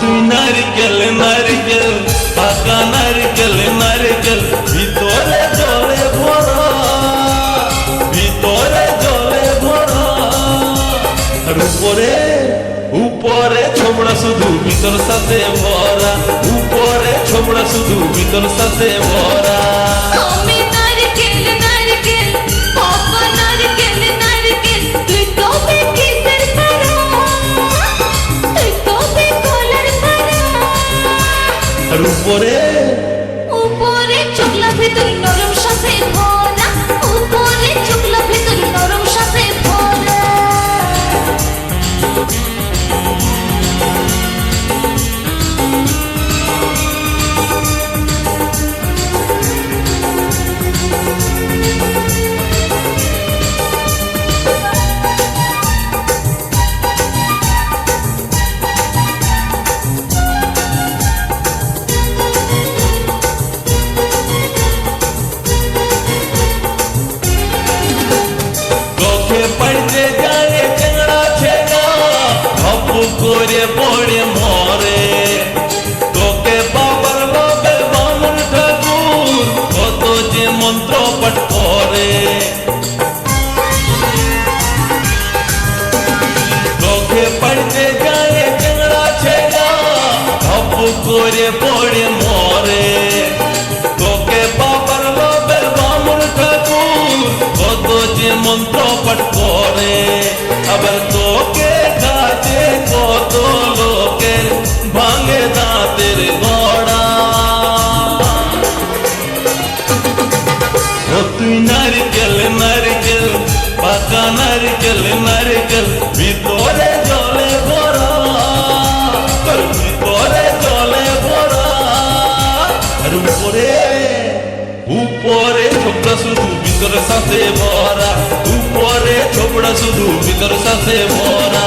তুই নারিকেল নারিকেল, পাকা নারিকেল নারিকেল, ভিতরে জলে ভরা, ভিতরে জলে ভরা। উপরে উপরে ছোবড়া শুধু, ভিতর সাথে ভরা। উপরে ছোবড়া শুধু, ভিতর সাথে ভরা। আর উপরে। উপরে চোখলা ভেতর নরম সাথে ভরা। উপরে চোখলা করে পড়ে মরে। তোকে বাবার লোকের বামন ঠাকুর, কত যে মন্ত্র পাঠ করে। আবার তোকে কাছে কত লোকের ভাঙে দাঁতের গড়া। তুই নারকেল নারকেল, পাকা নারকেল উপরে উপরে ছোপড়া শুধু ভিতরে সাথে ভরা। উপরে ছোপড়া শুধু ভিতরে সাথে ভরা।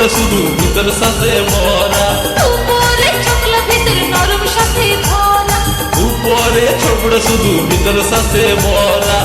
ছোপড়া শুধু ভিতর সাথে ভরা। উপরে চোখলা ভিতর নরম সাথে ভরা। উপরে ছোপড়া শুধু ভিতর সাথে ভরা।